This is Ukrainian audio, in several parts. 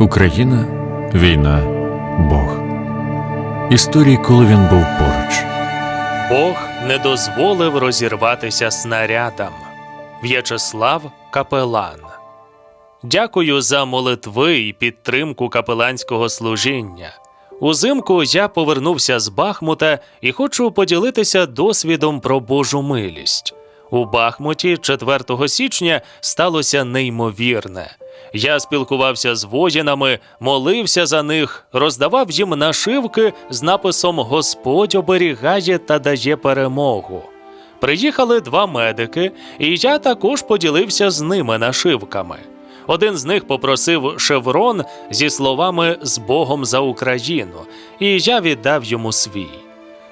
Україна, війна, Бог. Історії, коли він був поруч. Бог не дозволив розірватися снарядам. В'ячеслав Капелан. Дякую за молитви і підтримку капеланського служіння. Узимку я повернувся з Бахмута і хочу поділитися досвідом про Божу милість. У Бахмуті 4 січня сталося неймовірне. Я спілкувався з воїнами, молився за них, роздавав їм нашивки з написом Господь оберігає та дає перемогу. Приїхали два медики, і я також поділився з ними нашивками. Один з них попросив шеврон зі словами з Богом за Україну, і я віддав йому свій.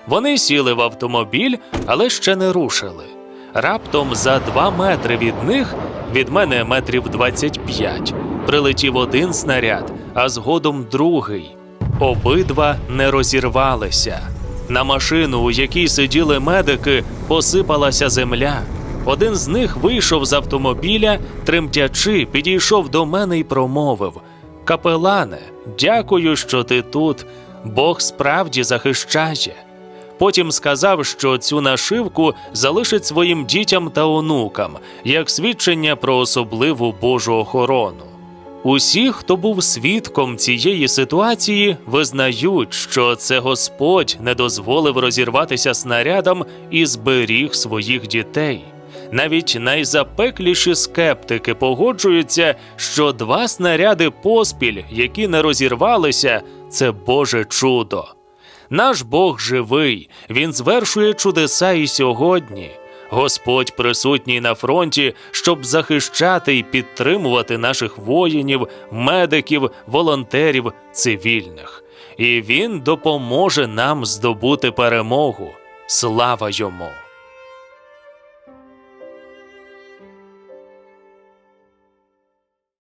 Вони сіли в автомобіль, але ще не рушили. Раптом за два метри від них, від мене метрів 25, прилетів один снаряд, а згодом другий. Обидва не розірвалися. На машину, у якій сиділи медики, посипалася земля. Один з них вийшов з автомобіля, тремтячи, підійшов до мене і промовив: Капелане, дякую, що ти тут. Бог справді захищає. Потім сказав, що цю нашивку залишить своїм дітям та онукам як свідчення про особливу Божу охорону. Усі, хто був свідком цієї ситуації, визнають, що це Господь не дозволив розірватися снарядам і зберіг своїх дітей. Навіть найзапекліші скептики погоджуються, що два снаряди поспіль, які не розірвалися, це Боже чудо. Наш Бог живий, Він звершує чудеса і сьогодні. Господь присутній на фронті, щоб захищати і підтримувати наших воїнів, медиків, волонтерів, цивільних. І Він допоможе нам здобути перемогу. Слава йому!